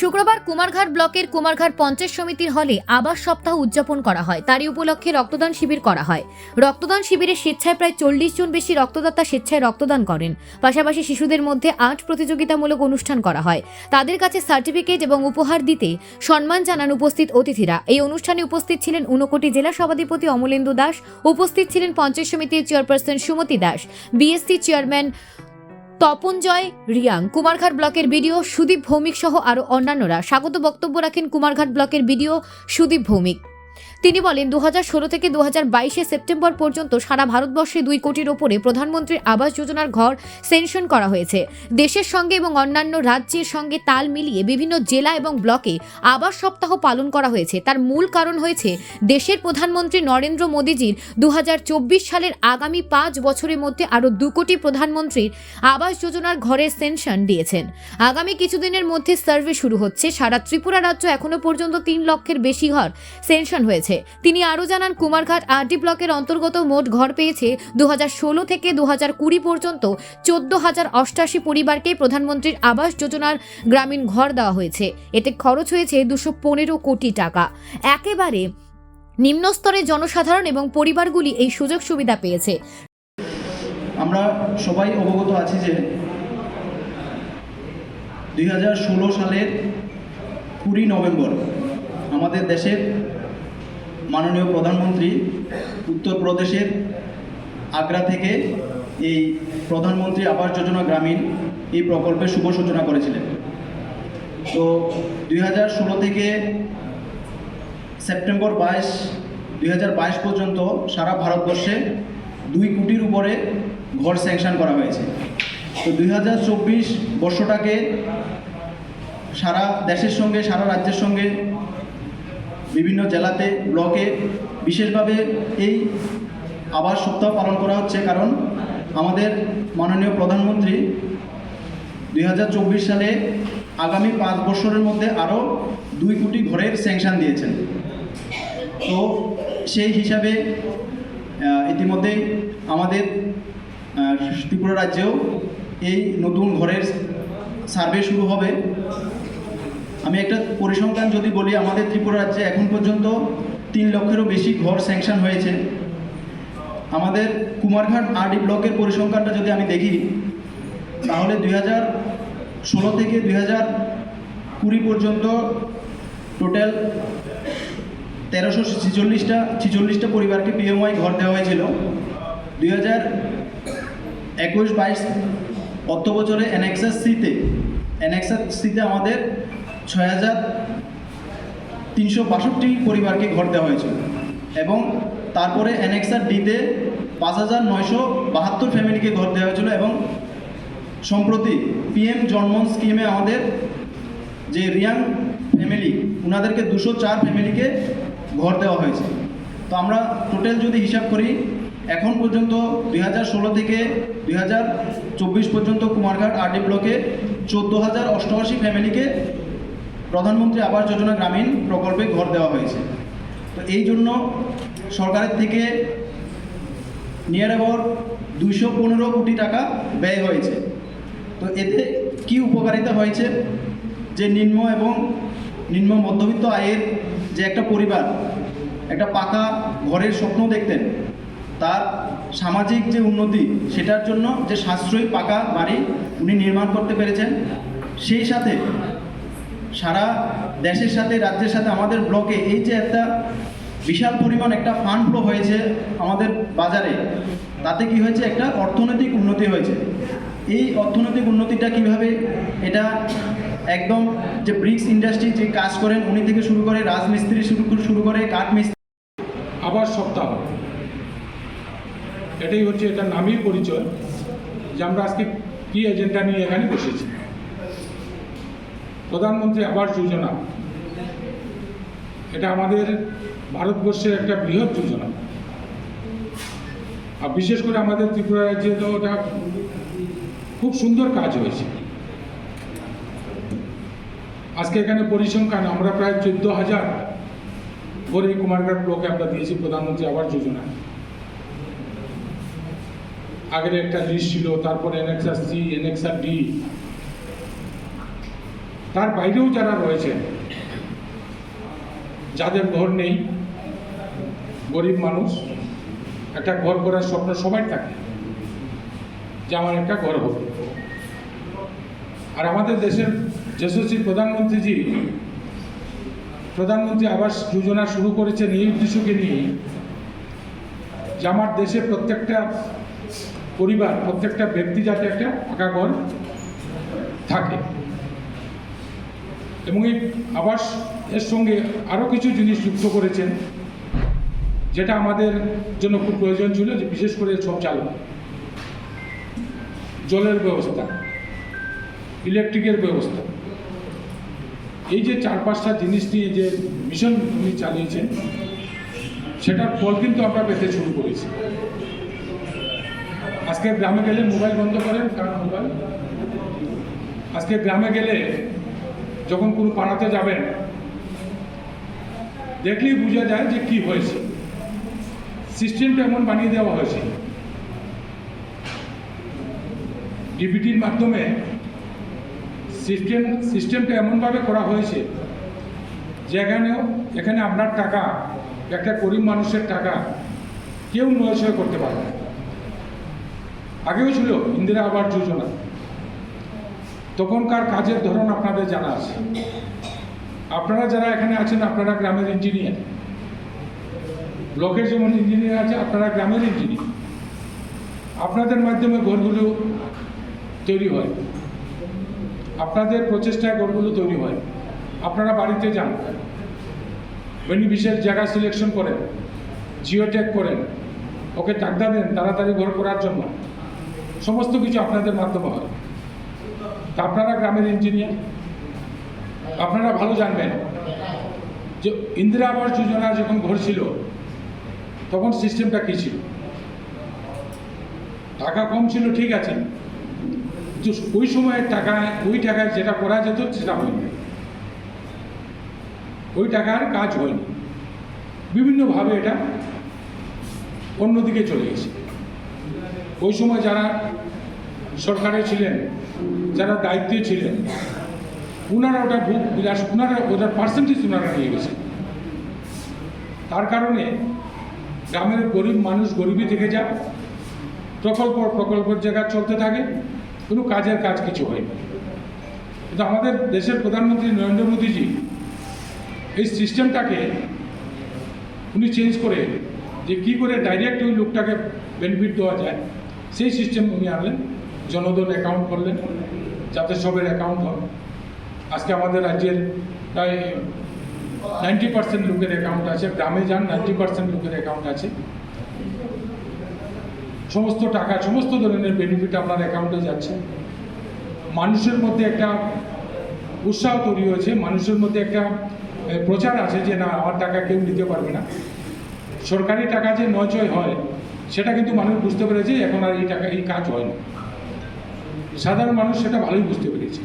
শুক্রবার কুমারঘাট ব্লকের কুমারঘাট পঞ্চায়েত সমিতির হলে আবাস সপ্তাহ উদযাপন করা হয়। তারই উপলক্ষে রক্তদান শিবির করা হয়। রক্তদান শিবিরে স্বেচ্ছায় প্রায় চল্লিশ জন বেশি রক্তদাতা স্বেচ্ছায় রক্তদান করেন। পাশাপাশি শিশুদের মধ্যে আর্ট প্রতিযোগিতামূলক অনুষ্ঠান করা হয়। তাদের কাছে সার্টিফিকেট এবং উপহার দিতে সম্মান জানান উপস্থিত অতিথিরা। এই অনুষ্ঠানে উপস্থিত ছিলেন ঊনকোটি জেলা সভাধিপতি অমলেন্দু দাস, উপস্থিত ছিলেন পঞ্চায়েত সমিতির chairperson Sumati Das, BSC chairman Tapanjoy, Riang, Kumarghat ব্লকের বিডিও সুদীপ ভৌমিক সহ আরও অন্যান্যরা। স্বাগত বক্তব্য রাখেন কুমারঘাট ব্লকের বিডিও সুদীপ ভৌমিক। তিনি বলেন দু থেকে দু সেপ্টেম্বর পর্যন্ত সারা ভারতবর্ষে দুই কোটির ওপরে প্রধানমন্ত্রীর আবাস যোজনার ঘর সেনশন করা হয়েছে। দেশের সঙ্গে এবং অন্যান্য রাজ্যের সঙ্গে তাল মিলিয়ে বিভিন্ন জেলা এবং ব্লকে আবাস সপ্তাহ পালন করা হয়েছে। তার মূল কারণ হয়েছে, দেশের প্রধানমন্ত্রী নরেন্দ্র মোদীজির দু হাজার চব্বিশ সালের আগামী পাঁচ বছরের মধ্যে আরও দু কোটি প্রধানমন্ত্রীর আবাস যোজনার ঘরের সেনশন দিয়েছেন। আগামী কিছুদিনের মধ্যে সার্ভে শুরু হচ্ছে। সারা ত্রিপুরা রাজ্য এখনও পর্যন্ত তিন লক্ষের বেশি ঘর সেনশন হয়েছে। তিনি আরও জানান, কুমারঘাট আরডি ব্লকের অন্তর্গত মোট ঘর পেয়েছে দুহাজার ষোলো থেকে দু পর্যন্ত চোদ্দ হাজার অষ্টাশি পরিবারকে প্রধানমন্ত্রীর আবাস যোজনার গ্রামীণ ঘর দেওয়া হয়েছে। এতে খরচ হয়েছে দুশো পনেরো কোটি টাকা। একেবারে নিম্নস্তরের জনসাধারণ এবং পরিবারগুলি এই সুযোগ সুবিধা পেয়েছে। আমরা সবাই অবগত আছি যে দুই সালের কুড়ি নভেম্বর আমাদের দেশের মাননীয় প্রধানমন্ত্রী উত্তরপ্রদেশের আগ্রা থেকে এই প্রধানমন্ত্রী আবাস যোজনা গ্রামীণ এই প্রকল্পের শুভ সূচনা করেছিলেন। তো দুই হাজার ষোলো থেকে সেপ্টেম্বর বাইশ, দুই পর্যন্ত সারা ভারতবর্ষে দুই কোটির উপরে ঘর স্যাংশন করা হয়েছে। তো দুই হাজার চব্বিশ বর্ষটাকে সারা দেশের সঙ্গে, সারা রাজ্যের সঙ্গে বিভিন্ন জেলাতে ব্লকে বিশেষভাবে এই আবাস সপ্তাহ পালন করা হচ্ছে কারণ আমাদের মাননীয় প্রধানমন্ত্রী দুই হাজার চব্বিশ সালে আগামী পাঁচ বছরের মধ্যে আরও দুই কোটি ঘরের স্যাংশন দিয়েছেন। তো সেই হিসাবে আহ, ইতিমধ্যেই আমাদের ত্রিপুরা রাজ্যেও এই নতুন ঘরের সার্ভে শুরু হবে। আমি একটা পরিসংখ্যান যদি বলি, আমাদের ত্রিপুরা রাজ্যে এখন পর্যন্ত তিন লক্ষেরও বেশি ঘর স্যাংশন হয়েছে। আমাদের কুমারঘাট আরডি ব্লকের পরিসংখ্যানটা যদি আমি দেখি, তাহলে দুই হাজার ষোলো থেকে দুই হাজার কুড়ি পর্যন্ত টোটাল তেরোশো ছিচল্লিশটা ছিচল্লিশটা পরিবারকে পিএমআই ঘর দেওয়া হয়েছিল। দুই হাজার একুশ বাইশ অর্থ বছরে এনএক্সাস সিতে এনএক্সাস সিতে আমাদের ছয় হাজার তিনশো বাষট্টি পরিবারকে ঘর দেওয়া হয়েছিল এবং তারপরে এনএক্সার ডিতে পাঁচ হাজার নয়শো বাহাত্তর ফ্যামিলিকে ঘর দেওয়া হয়েছিল এবং সম্প্রতি পিএম জন্মন স্কিমে আমাদের যে রিয়াং ফ্যামিলি ওনাদেরকে দুশো চার ফ্যামিলিকে ঘর দেওয়া হয়েছে। তো আমরা টোটাল যদি হিসাব করি, এখন পর্যন্ত দুই হাজার ষোলো থেকে দুই হাজার চব্বিশ পর্যন্ত কুমারঘাট আরডি ব্লকে চোদ্দ হাজার অষ্টআশি ফ্যামিলিকে প্রধানমন্ত্রী আবাস যোজনা গ্রামীণ প্রকল্পে ঘর দেওয়া হয়েছে। তো এই জন্য সরকারের থেকে নিয়ার অ্যাবাউট দুইশো পনেরো কোটি টাকা ব্যয় হয়েছে। তো এতে কি উপকারিতা হয়েছে? যে নিম্ন এবং নিম্ন মধ্যবিত্ত আয়ের যে একটা পরিবার, একটা পাকা ঘরের স্বপ্ন দেখতেন, তার সামাজিক যে উন্নতি, সেটার জন্য যে সাশ্রয়ী পাকা বাড়ি উনি নির্মাণ করতে পেরেছেন, সেই সাথে সারা দেশের সাথে, রাজ্যের সাথে, আমাদের ব্লকে এই যে একটা বিশাল পরিমাণ একটা ফান্ড ফ্লো হয়েছে আমাদের বাজারে, তাতে কি হয়েছে? একটা অর্থনৈতিক উন্নতি হয়েছে। এই অর্থনৈতিক উন্নতিটা কীভাবে এটা একদম যে ব্রিক্স ইন্ডাস্ট্রি যে কাজ করেন, উনি থেকে শুরু করে রাজমিস্ত্রি শুরু শুরু করে কাঠ মিস্ত্রি আবাস সপ্তাহ। এটাই হচ্ছে এটা নামই পরিচয় যে আমরা আজকে কী এজেন্ডা নিয়ে এখানে বসেছি। প্রধানমন্ত্রী আবাস যোজনা। এটা আমাদের ভারতবর্ষের একটা বৃহৎ যোজনা। আর বিশেষ করে আমাদের ত্রিপুরা রাজ্যে তো ওটা খুব সুন্দর কাজ হয়েছে। আজকে এখানে পরিসংখ্যান, আমরা প্রায় চোদ্দ হাজার করে কুমারঘাট ব্লকে আমরা দিয়েছি প্রধানমন্ত্রী আবাস যোজনা। আগের একটা লিস্ট ছিল, তারপরে এনএক্সআর সি এনএক্সআর ডি তার বাইরেও যারা রয়েছে যাদের ঘর নেই, গরিব মানুষ, একটা ঘর করার স্বপ্ন সবাই থাকে যে আমার একটা ঘর হবে। আর আমাদের দেশের যশস্বী প্রধানমন্ত্রীজি, প্রধানমন্ত্রী আবাস যোজনা শুরু করেছেন এই উদ্দেশ্যকে নিয়ে। যে আমার দেশে প্রত্যেকটা পরিবার, প্রত্যেকটা ব্যক্তি যাতে একটা পাকা ঘর থাকে। এবং এই আবাস এর সঙ্গে আরও কিছু জিনিস যুক্ত করেছেন, যেটা আমাদের জন্য খুব প্রয়োজন ছিল, যে বিশেষ করে শৌচালয় জলের ব্যবস্থা, ইলেকট্রিকের ব্যবস্থা। এই যে চার পাঁচটা জিনিস নিয়ে যে মিশন উনি চালিয়েছেন, সেটার ফল কিন্তু আমরা পেতে শুরু করেছি। আজকে গ্রামে গেলে মোবাইল বন্ধ করেন কারণ মোবাইল? আজকে গ্রামে গেলে যখন কোনো পাড়াতে যাবেন, দেখলেই বোঝা যায় যে কি হয়েছে। সিস্টেমটা এমন বানিয়ে দেওয়া হয়েছে। ডিবিটির মাধ্যমে সিস্টেম, সিস্টেমটা এমনভাবে করা হয়েছে যেখানেও এখানে আপনার টাকা, একটা গরিব মানুষের টাকা কেউ নয়শয় করতে পারবে না। আগেও ছিল ইন্দিরা আবাস যোজনা। তখনকার কাজের ধরন আপনাদের জানা আছে। আপনারা যারা এখানে আছেন, আপনারা গ্রামের ইঞ্জিনিয়ার ব্লকের যেমন ইঞ্জিনিয়ার আছে, আপনারা গ্রামের ইঞ্জিনিয়ার আপনাদের মাধ্যমে ঘরগুলো তৈরি হয়। আপনাদের প্রচেষ্টায় ঘরগুলো তৈরি হয়। আপনারা বাড়িতে যান। বেনিফিসের জায়গা সিলেকশন করেন জিওটেক করেন। ওকে টাকা দেন তাড়াতাড়ি ঘর করার জন্য। সমস্ত কিছু আপনাদের মাধ্যমে হয়। আপনারা গ্রামের ইঞ্জিনিয়ার আপনারা ভালো জানবেন যে ইন্দিরা আবাস যোজনা যখন ঘর ছিল তখন সিস্টেমটা কী ছিল? টাকা কম ছিল, ঠিক আছে। কিন্তু ওই সময়ের টাকায়, ওই টাকায় যেটা করা যেত, সেটা হয়নি। ওই টাকার কাজ হয়নি। বিভিন্নভাবে এটা অন্যদিকে চলে গেছে। ওই সময় যারা সরকারে ছিলেন, যারা দায়িত্বে ছিলেন ওনারা ওটা ভোগ বিলাস ওনারা ওটার পার্সেন্টেজ ওনারা নিয়ে গেছে তার কারণে গ্রামের গরিব মানুষ গরিবই থেকে যায় প্রকল্প প্রকল্পের জায়গা চলতে থাকে, কোনো কাজের কাজ কিছু হয়নি কিন্তু আমাদের দেশের প্রধানমন্ত্রী নরেন্দ্র মোদীজি এই সিস্টেমটাকে উনি চেঞ্জ করে, যে কী করে ডাইরেক্ট ওই লোকটাকে বেনিফিট দেওয়া যায়, সেই সিস্টেম উনি আনলেন। জনধন অ্যাকাউন্ট করলেন, যাতে সবের অ্যাকাউন্ট হয়। আজকে আমাদের রাজ্যের প্রায় নাইনটি পার্সেন্ট লোকের অ্যাকাউন্ট আছে, গ্রামে যান নাইনটি পার্সেন্ট লোকের অ্যাকাউন্ট আছে। সমস্ত টাকা, সমস্ত ধরনের বেনিফিট আপনার অ্যাকাউন্টে যাচ্ছে। মানুষের মধ্যে একটা উৎসাহ তৈরি হয়েছে, মানুষের মধ্যে একটা প্রচার আছে যে না, আমার টাকা কেউ নিতে পারবে না। সরকারি টাকা যে নয়চয় হয়, সেটা কিন্তু মানুষ বুঝতে পেরেছে, এখন আর এই টাকা, এই কাজ হয় না। সাধারণ মানুষ সেটা ভালোই বুঝতে পেরেছে।